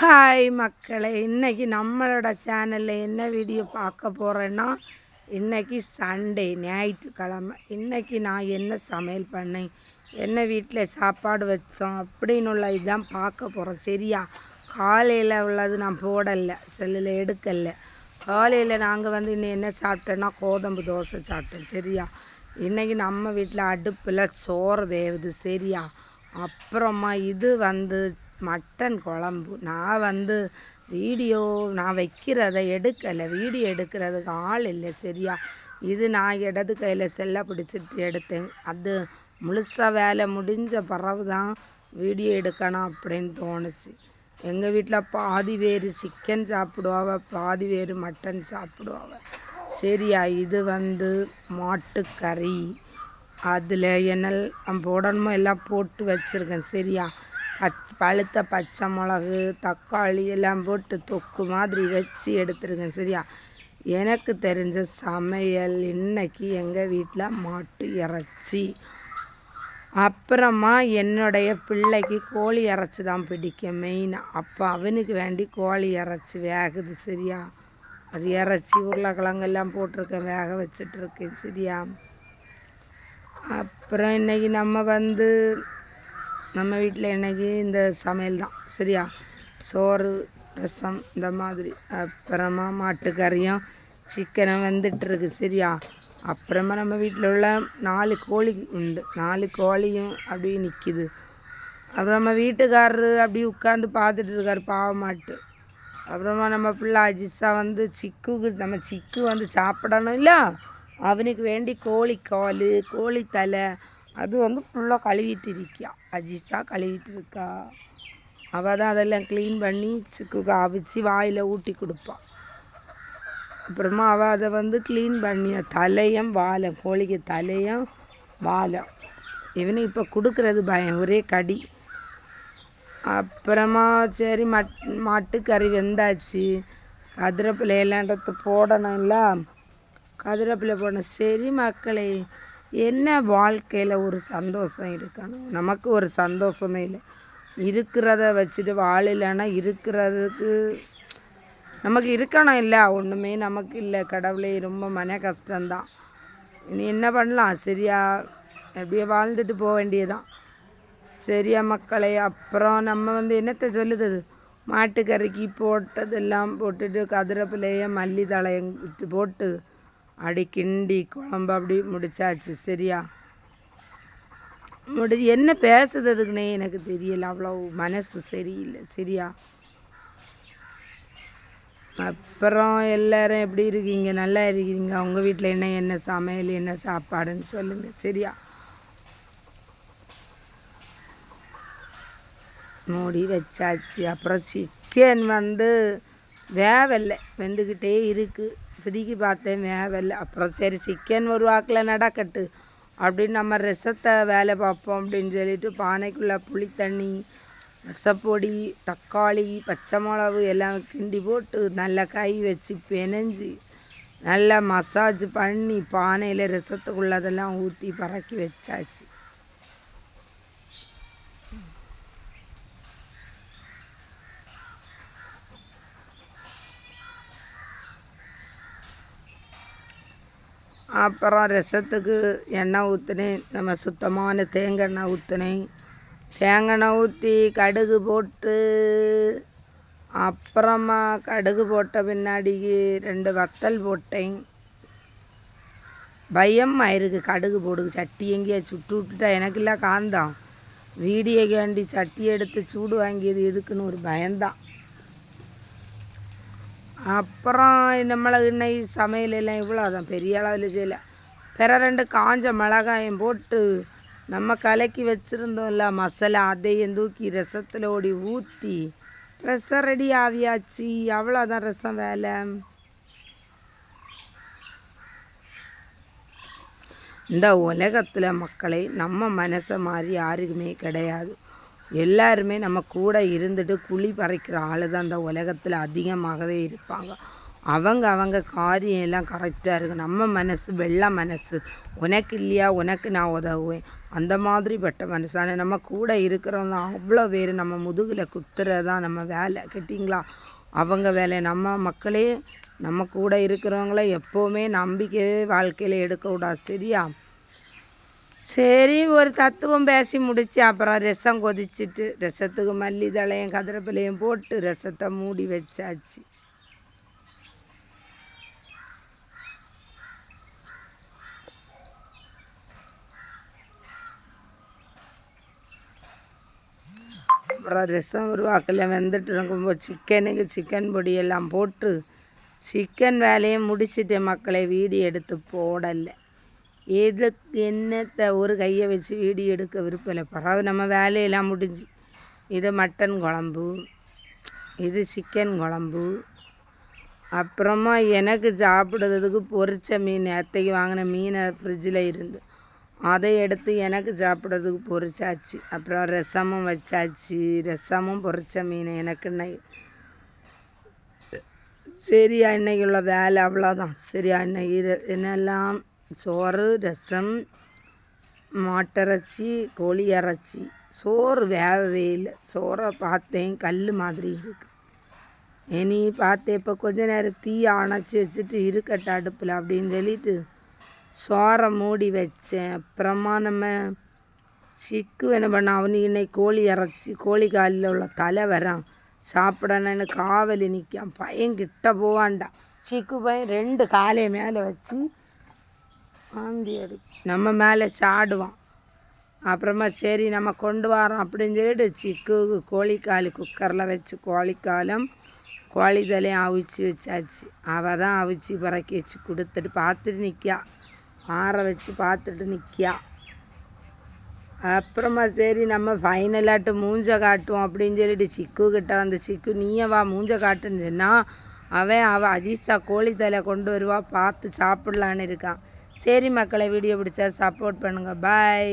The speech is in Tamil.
ஹாய் மக்களே. இன்றைக்கி நம்மளோட சேனலில் என்ன வீடியோ பார்க்க போகிறேன்னா இன்றைக்கி சண்டே ஞாயிற்றுக்கிழமை. இன்னைக்கு நான் என்ன சமையல் பண்ணேன் என்ன வீட்டில் சாப்பாடு வச்சோம் அப்படின்னு உள்ள இதுதான் பார்க்க போகிறோம் சரியா? காலையில் உள்ளது நான் போடலை செல்லில் எடுக்கலை. காலையில் நாங்கள் வந்து இன்னும் என்ன சாப்பிட்டோன்னா கோதம்பு தோசை சாப்பிட்டோம் சரியா? இன்றைக்கி நம்ம வீட்டில் அடுப்பில் சோறு வேவுது. சரியா? அப்புறமா இது வந்து மட்டன் குழம்பு. நான் வந்து வீடியோ நான் வைக்கிறத எடுக்கலை. வீடியோ எடுக்கிறதுக்கு ஆள் இல்லை சரியா. இது நான் இடது கையில் செல்ல பிடிச்சிட்டு எடுத்தேன். அது முழுசாக வேலை முடிஞ்ச பிறகு தான் வீடியோ எடுக்கணும் அப்படின்னு தோணுச்சு. எங்கள் வீட்டில் பாதி பேர் சிக்கன் சாப்பிடுவாவ பாதி பேர் மட்டன் சாப்பிடுவாவ. சரியா இது வந்து மாட்டுக்கறி. அதில் என்ன போடணுமோ எல்லாம் போட்டு வச்சுருக்கேன் சரியா. பழுத்த பச்சை மிளகு தக்காளி எல்லாம் போட்டு தொக்கு மாதிரி வச்சு எடுத்துருக்கேன் சரியா? எனக்கு தெரிஞ்ச சமையல் இன்னைக்கு எங்கள் வீட்டில் மாட்டு இறைச்சி. அப்புறமா என்னுடைய பிள்ளைக்கு கோழி இறைச்சி தான் பிடிக்கும் மெயினாக அப்போ அவனுக்கு வேண்டி கோழி இறைச்சி வேகுது சரியா? அது இறைச்சி உருளைக்கிழங்கெல்லாம் போட்டிருக்கேன் வேக வச்சிட்ருக்கேன் சரியா? அப்புறம் இன்றைக்கி நம்ம வந்து நம்ம வீட்டில் இன்றைக்கி இந்த சமையல் தான் சரியா? சோறு ரசம் இந்த மாதிரி. அப்புறமா மாட்டுக்கறியும் சிக்கனும் வந்துட்டுருக்கு சரியா? அப்புறமா நம்ம வீட்டில் உள்ள நாலு கோழி உண்டு. நாலு கோழியும் அப்படியே நிற்கிது அப்புறம் நம்ம வீட்டுக்காரரு அப்படி உட்காந்து பார்த்துட்டு இருக்காரு பாவமாட்டு அப்புறமா நம்ம பிள்ளை அஜிஸா வந்து சிக்குக்கு நம்ம சிக்கு வந்து சாப்பிடணும் இல்லை? அவனுக்கு வேண்டி கோழி கோழி தலை அது வந்து ஃபுல்லாக கழுவிட்டு இருக்கியா? அஜிஸா கழுவிட்டு இருக்கா அவள் தான் அதெல்லாம் க்ளீன் பண்ணி சுக்கு அவிச்சு வாயில் ஊட்டி கொடுப்பாள் அப்புறமா அவள் அதை வந்து க்ளீன் பண்ணிய. தலையும் வாழை கோழிக்கு தலையும் வாழை இவனுக்கு இப்போ கொடுக்குறது பயம் ஒரே கடி. அப்புறமா சரி மட் மாட்டுக்கறி வெந்தாச்சு. கதிரப்பிள்ளை எல்லாம் போடணும்ல. போடணும் கதிரப்பிள்ளை போடணும். சரி மக்களே என்ன வாழ்க்கையில் ஒரு சந்தோஷம் இருக்கணும்? நமக்கு ஒரு சந்தோஷமே இல்லை. இருக்கிறத வச்சுட்டு வாழலைன்னா இருக்கிறதுக்கு நமக்கு இருக்கணும் இல்லை? ஒன்றுமே நமக்கு இல்லை. கடவுளே ரொம்ப மன கஷ்டம்தான். இனி என்ன பண்ணலாம்? சரியா அப்படியே வாழ்ந்துட்டு போக வேண்டியதுதான். சரியா மக்களே அப்புறம் நம்ம வந்து என்னத்தை சொல்லுது மாட்டுக்கறிக்கு போட்டதெல்லாம் போட்டுட்டு கதிரப்பிள்ளைய மல்லி தழையம் போட்டு அப்படி கிண்டி குழம்பு அப்படி முடிச்சாச்சு. சரியா? முடி என்ன பேசுறதுக்குன்னே எனக்கு தெரியல. அவ்வளோ மனசு சரியில்லை. சரியா? அப்புறம் எல்லாரும் எப்படி இருக்கீங்க? நல்லா இருக்கீங்க. உங்கள் வீட்டில் என்ன என்ன சமையல் என்ன சாப்பாடுன்னு சொல்லுங்கள் சரியா? மூடி வச்சாச்சு. அப்புறம் சிக்கன் வந்து வேவலை. வெந்துக்கிட்டே இருக்குது இப்போதைக்கு பார்த்தேன் வேவலை அப்புறம் சரி சிக்கன் ஒரு வாக்கில் நடக்கட்டு. அப்படின்னு நம்ம ரசத்தை வேலை பார்ப்போம் அப்படின்னு சொல்லிட்டு பானைக்குள்ளே புளி தண்ணி ரசப்பொடி தக்காளி பச்சை மிளகு எல்லாம் கிண்டி போட்டு நல்லா கை வச்சு பெனஞ்சு நல்லா மசாஜ் பண்ணி பானையில் ரசத்துக்குள்ளதெல்லாம் ஊற்றி பறக்கி வச்சாச்சு. அப்புறம் ரசத்துக்கு எண்ணெய் ஊற்றினேன். நம்ம சுத்தமான தேங்காய் எண்ணெய் ஊற்றினேன். தேங்காய் எண்ணெய் ஊற்றி கடுகு போட்டு அப்புறமா கடுகு போட்ட பின்னாடிக்கு ரெண்டு வத்தல் போட்டேன். பயம் ஆயிருக்கு கடுகு போடுக்கு. சட்டி எங்கேயா சுட்டு விட்டுட்டா எனக்கு இல்லை காந்தான் வீடியோ கேண்டி சட்டி எடுத்து சூடு வாங்கியது எதுக்குன்னு ஒரு பயம்தான். அப்புறம் நம்மளை இன்னைக்கு சமையல் எல்லாம் இவ்வளோ தான் பெரிய அளவில் செய்யலை. பிற ரெண்டு காஞ்ச மிளகாயம் போட்டு நம்ம கலக்கி வச்சுருந்தோம்ல மசாலா அதையும் தூக்கி ரசத்தில் ஓடி ஊற்றி ரசம் ரெடி ஆவியாச்சு. அவ்வளோதான் ரசம் வேலை. இந்த உலகத்தில் மக்களை நம்ம மனசை மாதிரி யாருக்குமே கிடையாது. எல்லாருமே நம்ம கூட இருந்துட்டு குழி பறைக்கிற ஆள் தான் இந்த உலகத்தில் அதிகமாகவே இருப்பாங்க. அவங்க அவங்க காரியம் எல்லாம் கரெக்டாக இருக்குது நம்ம மனசு வெள்ளை மனசு. உனக்கு இல்லையா? உனக்கு நான் உதவுவேன். அந்த மாதிரிப்பட்ட மனசான நம்ம கூட இருக்கிறவங்க அவ்வளோ பேர் நம்ம முதுகில் குத்துறதான் நம்ம வேலை. கேட்டிங்களா? அவங்க வேலை. நம்ம மக்களே நம்ம கூட இருக்கிறவங்கள எப்போவுமே நம்பிக்கையே வாழ்க்கையில் எடுக்கக்கூடாது சரியா? சரி ஒரு தத்துவம் பேசி முடிச்சு அப்புறம் ரசம் கொதிச்சிட்டு ரசத்துக்கு மல்லி தழையும் கதிரப்பிலையும் போட்டு ரசத்தை மூடி வச்சாச்சு அப்புறம் ரசம் ஒரு வாக்கில் வெந்துட்டு இருக்கும்போது சிக்கனுக்கு சிக்கன் பொடியெல்லாம் போட்டு சிக்கன் வேலையை முடிச்சுட்டு மக்களை வீடியோ எடுத்து போடலை எதுக்கு என்னத்தை ஒரு கையை வச்சு வீடியோ எடுக்க விருப்பம் இல்லை பரவாயில்ல நம்ம வேலையெல்லாம் முடிஞ்சு. இது மட்டன் குழம்பு இது சிக்கன் குழம்பு. அப்புறமா எனக்கு சாப்பிடுறதுக்கு பொரிச்ச மீன் எத்தைக்கு வாங்கின மீனை ஃப்ரிட்ஜில் இருந்து. அதை எடுத்து எனக்கு சாப்பிட்றதுக்கு பொரிச்சாச்சு. அப்புறம் ரசமும் வச்சாச்சு. ரசமும் பொரிச்ச மீன் எனக்கு சரியா இன்னைக்கு உள்ள வேலை அவ்வளோதான் சரியா இன்னைக்கு என்னெல்லாம் சோறு ரசம் மாட்டிறைச்சி கோழி இறைச்சி. சோறு வேகவே இல்லை. சோறை பார்த்தேன் கல் மாதிரி இருக்குது இனி பார்த்தேன் இப்போ கொஞ்ச நேரம் தீ அணைச்சி வச்சுட்டு இருக்கட்ட அடுப்பில் அப்படின்னு சொல்லிட்டு சோறை மூடி வச்சேன். அப்புறமா நம்ம சிக்கு என்ன பண்ண அவனு இன்னைக்கு கோழி இறைச்சி கோழி காலில் உள்ள தலை வரான். சாப்பிடணுன்னு காவலி நிற்கான். பையன் கிட்ட போவான்டா. சிக்கு பையன் ரெண்டு காலையை மேலே வச்சு வாந்தி எடு நம்ம மேலே சாடுவான். அப்புறமா சரி நம்ம கொண்டு வரோம் அப்படின்னு சொல்லிட்டு சிக்கு கோழிக்கால் குக்கரில் வச்சு கோழிக்காலும் கோழி தலையும் அவிச்சு வச்சாச்சு. அவள் தான் அவிச்சு பிறக்கி வச்சு கொடுத்துட்டு பார்த்துட்டு நிற்கா ஆற வச்சு பார்த்துட்டு நிற்கா அப்புறமா சரி நம்ம ஃபைனலாட்டு மூஞ்ச காட்டுவோம் அப்படின்னு சொல்லிட்டு சிக்கு கிட்ட வந்து சிக்கு நீயே வா மூஞ்ச காட்டுன்னு சொன்னால் அவன் அவள் அஜீஸா கோழி தலை கொண்டு வருவா பார்த்து சாப்பிட்லான்னு இருக்கான். சரி மக்களை வீடியோ பிடிச்சா சப்போர்ட் பண்ணுங்கள் பாய்